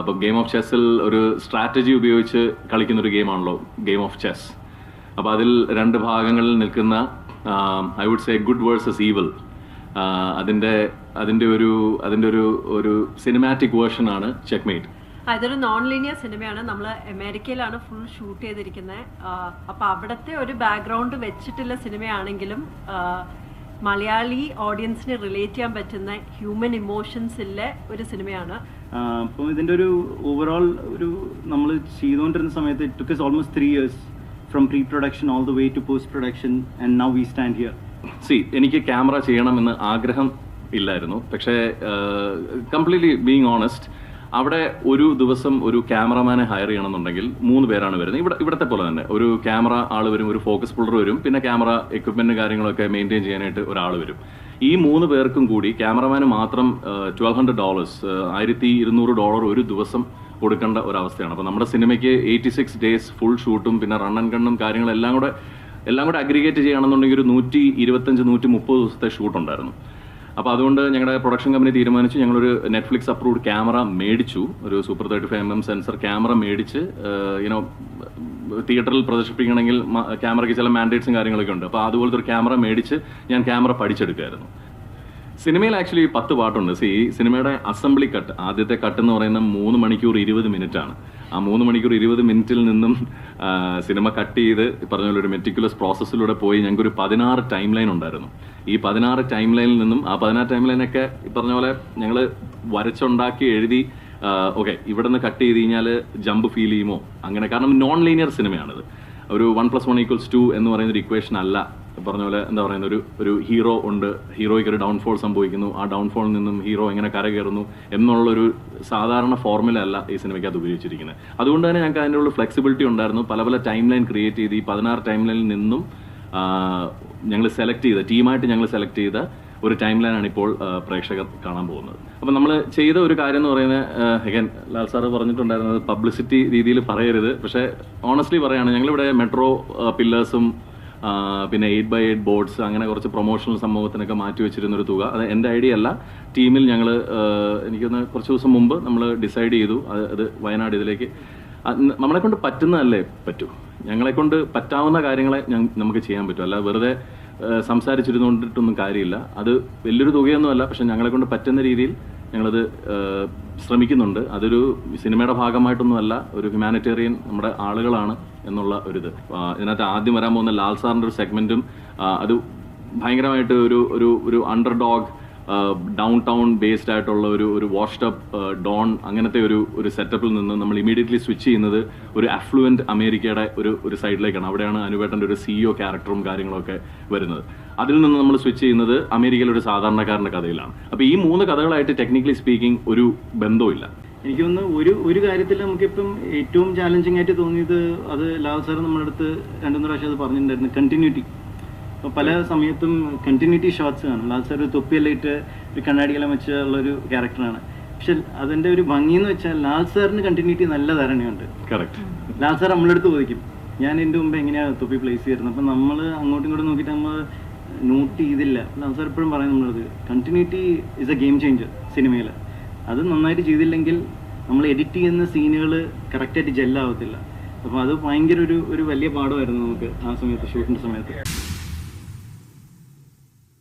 അപ്പം game of ചെസ്സിൽ ഒരു strategy ഉപയോഗിച്ച് കളിക്കുന്ന ഒരു ഗെയിമാണല്ലോ ഗെയിം ഓഫ് ചെസ് അപ്പോൾ അതിൽ രണ്ട് ഭാഗങ്ങളിൽ നിൽക്കുന്ന I would say good versus evil അതിന്റെ അതിന്റെ ഒരു അതിന്റെ ഒരു ഒരു സിനിമാറ്റിക് വേർഷൻ ആണ് ചെക്ക്മേറ്റ് മെയ്റ്റ് ഇതൊരു നോൺ ലീനിയർ സിനിമയാണ് നമ്മൾ അമേരിക്കയിലാണ് ഫുൾ ഷൂട്ട് ചെയ്തിരിക്കുന്നത് അപ്പോൾ അവിടുത്തെ ഒരു ബാക്ക്ഗ്രൗണ്ട് വെച്ചിട്ടുള്ള സിനിമയാണെങ്കിലും മലയാളി ഓഡിയൻസിന് റിലേറ്റ് ചെയ്യാൻ പറ്റുന്ന ഹ്യൂമൻ ഇമോഷൻസിലെ ഉള്ള ഒരു സിനിമയാണ് അപ്പോൾ ഇതിന്റെ ഒരു ഓവറോൾ ഒരു നമ്മൾ ചെയ്തുകൊണ്ടിരുന്ന സമയത്ത് it took almost three years from pre production all the way to post production and now we stand here see എനിക്ക് ക്യാമറ ചെയ്യണമെന്ന് ആഗ്രഹം ഇല്ലായിരുന്നു. പക്ഷേ കംപ്ലീറ്റ്ലി ബീങ് ഓണസ്റ്റ് അവിടെ ഒരു ദിവസം ഒരു ക്യാമറമാനെ ഹയർ ചെയ്യണമെന്നുണ്ടെങ്കിൽ മൂന്ന് പേരാണ് വരുന്നത്. ഇവിടെ ഇവിടത്തെ പോലെ തന്നെ. ഒരു ക്യാമറ ആൾ വരും ഒരു ഫോക്കസ് പുള്ളർ വരും പിന്നെ ക്യാമറ എക്യുപ്മെന്റ് കാര്യങ്ങളൊക്കെ മെയിന്റെയിൻ ചെയ്യാനായിട്ട് ഒരാൾ വരും. ഈ മൂന്ന് പേർക്കും കൂടി ക്യാമറമാന് മാത്രം ട്വൽവ് ഹൺഡ്രഡ് ഡോളേഴ്സ് ആയിരത്തി ഇരുന്നൂറ് ഡോളർ ഒരു ദിവസം കൊടുക്കേണ്ട ഒരവസ്ഥയാണ്. അപ്പോൾ നമ്മുടെ സിനിമയ്ക്ക് എയ്റ്റി സിക്സ് ഡേയ്സ് ഫുൾ ഷൂട്ടും പിന്നെ റൺ ആൻഡ് ഗണ്ണും കാര്യങ്ങളെല്ലാം കൂടെ എല്ലാം കൂടെ അഗ്രിഗേറ്റ് ചെയ്യുകയാണെന്നുണ്ടെങ്കിൽ ഒരു നൂറ്റി ഇരുപത്തഞ്ച് നൂറ്റി മുപ്പത് ദിവസത്തെ ഷൂട്ട് ഉണ്ടായിരുന്നു അപ്പോൾ അതുകൊണ്ട് ഞങ്ങളുടെ പ്രൊഡക്ഷൻ കമ്പനി തീരുമാനിച്ചു. ഞങ്ങളൊരു നെറ്റ്ഫ്ലിക്സ് അപ്രൂവ്ഡ് ക്യാമറ മേടിച്ചു. ഒരു super thirty five M M sensor camera മേടിച്ച് യുനോ തിയേറ്ററിൽ പ്രദർശിപ്പിക്കണമെങ്കിൽ ക്യാമറയ്ക്ക് ചില മാൻഡേറ്റ്സും കാര്യങ്ങളൊക്കെ ഉണ്ട്. അപ്പോൾ അതുപോലത്തെ ഒരു ക്യാമറ മേടിച്ച് ഞാൻ ക്യാമറ പഠിച്ചെടുക്കുമായിരുന്നു സിനിമയിൽ ആക്ച്വലി പത്ത് പാട്ടുണ്ട്. സി സിനിമയുടെ അസംബ്ലി കട്ട് ആദ്യത്തെ കട്ട് എന്ന് പറയുന്ന മൂന്ന് മണിക്കൂർ ഇരുപത് മിനിറ്റ് ആണ് ആ മൂന്ന് മണിക്കൂർ ഇരുപത് മിനിറ്റിൽ നിന്നും സിനിമ കട്ട് ചെയ്ത് പറഞ്ഞ പോലെ ഒരു മെറ്റിക്കുലസ് പ്രോസസ്സിലൂടെ പോയി ഞങ്ങൾക്ക് ഒരു പതിനാറ് ടൈം ലൈൻ ഉണ്ടായിരുന്നു. ഈ പതിനാറ് ടൈം ലൈനിൽ നിന്നും ആ പതിനാറ് ടൈം ലൈനൊക്കെ ഈ പറഞ്ഞ പോലെ ഞങ്ങൾ വരച്ചുണ്ടാക്കി എഴുതി ഓക്കെ ഇവിടെ നിന്ന് കട്ട് ചെയ്ത് കഴിഞ്ഞാൽ ജമ്പ് ഫീൽ ചെയ്യുമോ? അങ്ങനെ കാരണം നോൺ ലീനിയർ സിനിമയാണിത്. ഒരു one plus one equals two എന്ന് പറയുന്ന ഒരു ഇക്വേഷൻ അല്ല. പറഞ്ഞ പോലെ എന്താ പറയുന്ന ഒരു ഒരു ഹീറോ ഉണ്ട്. ഹീറോയ്ക്ക് ഒരു ഡൗൺഫോൾ സംഭവിക്കുന്നു. ആ ഡൗൺഫോളിൽ നിന്നും ഹീറോ എങ്ങനെ കരകയറുന്നു എന്നുള്ളൊരു സാധാരണ ഫോർമുല അല്ല ഈ സിനിമയ്ക്ക് അത് ഉപയോഗിച്ചിരിക്കുന്നത്. അതുകൊണ്ട് തന്നെ ഞങ്ങൾക്ക് അതിന്റെ ഉള്ള ഫ്ലെക്സിബിലിറ്റി ഉണ്ടായിരുന്നു. പല പല ടൈം ലൈൻ ക്രിയേറ്റ് ചെയ്ത് ഈ പതിനാറ് ടൈം ലൈനിൽ നിന്നും ഞങ്ങൾ സെലക്ട് ചെയ്ത ടീമായിട്ട് ഞങ്ങൾ സെലക്ട് ചെയ്ത ഒരു ടൈം ലൈനാണ് ഇപ്പോൾ പ്രേക്ഷകർ കാണാൻ പോകുന്നത്. അപ്പം നമ്മൾ ചെയ്ത ഒരു കാര്യം എന്ന് പറയുന്നത് അഗൈൻ ലാൽ സാറ് പറഞ്ഞിട്ടുണ്ടായിരുന്നത് പബ്ലിസിറ്റി രീതിയിൽ പറയരുത്. പക്ഷേ ഓണസ്റ്റ്ലി പറയുകയാണ് ഞങ്ങളിവിടെ മെട്രോ പില്ലേഴ്സും പിന്നെ എയ്റ്റ് ബൈ എയ്റ്റ് ബോർഡ്സ് അങ്ങനെ കുറച്ച് പ്രൊമോഷണൽ സംഭവത്തിനൊക്കെ മാറ്റി വെച്ചിരുന്ന ഒരു തുക. അത് എന്റെ ഐഡിയ അല്ല. ടീമിൽ ഞങ്ങൾ എനിക്കൊന്ന് കുറച്ച് ദിവസം മുമ്പ് നമ്മൾ ഡിസൈഡ് ചെയ്തു. അത് അത് വയനാട് ഇതിലേക്ക്. നമ്മളെ കൊണ്ട് പറ്റുന്നതല്ലേ പറ്റൂ. ഞങ്ങളെ കൊണ്ട് പറ്റാവുന്ന കാര്യങ്ങളെ നമുക്ക് ചെയ്യാൻ പറ്റും. അല്ല വെറുതെ സംസാരിച്ചിരുന്നുകൊണ്ടിട്ടൊന്നും കാര്യമില്ല. അത് വലിയൊരു തുകയൊന്നുമല്ല പക്ഷെ ഞങ്ങളെ കൊണ്ട് പറ്റുന്ന രീതിയിൽ ഞങ്ങളത് ശ്രമിക്കുന്നുണ്ട്. അതൊരു സിനിമയുടെ ഭാഗമായിട്ടൊന്നുമല്ല. ഒരു ഹ്യൂമാനിറ്റേറിയൻ നമ്മുടെ ആളുകളാണ്. എന്നുള്ള ഒരു ഇത് ഇതിനകത്ത് ആദ്യം വരാൻ പോകുന്ന ലാൽ സാറിന്റെ ഒരു സെഗ്മെന്റും അത് ഭയങ്കരമായിട്ട് ഒരു ഒരു ഒരു underdog downtown based ആയിട്ടുള്ള ഒരു ഒരു വാഷ്ഡ് അപ്പ് ഡോൺ അങ്ങനത്തെ ഒരു ഒരു സെറ്റപ്പിൽ നിന്ന് നമ്മൾ ഇമീഡിയറ്റ്ലി സ്വിച്ച് ചെയ്യുന്നത് ഒരു അഫ്ലുവന്റ് അമേരിക്കയുടെ ഒരു ഒരു സൈഡിലേക്കാണ് അവിടെയാണ് അനുവേട്ടന്റെ ഒരു സിഇഒ ക്യാരക്ടറും കാര്യങ്ങളൊക്കെ വരുന്നത്. അതിൽ നിന്ന് നമ്മൾ സ്വിച്ച് ചെയ്യുന്നത് അമേരിക്കയിലെ ഒരു സാധാരണക്കാരന്റെ കഥയിലാണ്. അപ്പോൾ ഈ മൂന്ന് കഥകളായിട്ട് ടെക്നിക്കലി സ്പീക്കിംഗ് ഒരു ബന്ധവുമില്ല. എനിക്ക് തോന്നുന്നു ഒരു ഒരു കാര്യത്തിൽ നമുക്കിപ്പം ഏറ്റവും ചാലഞ്ചിങ് ആയിട്ട് തോന്നിയത് അത് ലാൽ സാർ നമ്മുടെ അടുത്ത് രണ്ടു മൂന്ന് പ്രാവശ്യം അത് പറഞ്ഞിട്ടുണ്ടായിരുന്നു കണ്ടിന്യൂറ്റി അപ്പോൾ പല സമയത്തും കണ്ടിന്യൂറ്റി ഷോട്ട്സ് കാണും. ലാൽ സാർ ഒരു തൊപ്പിയെല്ലാം ഇട്ട് ഒരു വെച്ചുള്ള ഒരു ക്യാരക്ടറാണ് പക്ഷെ അതിന്റെ ഒരു ഭംഗി എന്ന് വെച്ചാൽ ലാൽ സാറിന് കണ്ടിന്യൂറ്റി നല്ല ധാരണയുണ്ട്. കറക്റ്റ് ലാൽ സാർ നമ്മളെടുത്ത് ചോദിക്കും ഞാൻ എന്റെ മുമ്പ് എങ്ങനെയാണ് തൊപ്പി പ്ലേസ് ചെയ്യുന്നത് അപ്പം നമ്മൾ അങ്ങോട്ടും ഇങ്ങോട്ടും നോക്കിയിട്ട് നമ്മൾ നോട്ട് ചെയ്തില്ല. ലാൽ സാർ എപ്പോഴും പറയും നമ്മളത് continuity is a game changer സിനിമയിൽ അത് നന്നായിട്ട് ചെയ്തില്ലെങ്കിൽ നമ്മൾ എഡിറ്റ് ചെയ്യുന്ന സീനുകൾ കറക്റ്റായിട്ട് ജെല്ലാവത്തില്ല അപ്പോൾ അത് ഭയങ്കര ഒരു ഒരു വലിയ പാഠമായിരുന്നു നമുക്ക് ആ സമയത്ത് ഷൂട്ടിന്റെ സമയത്ത്.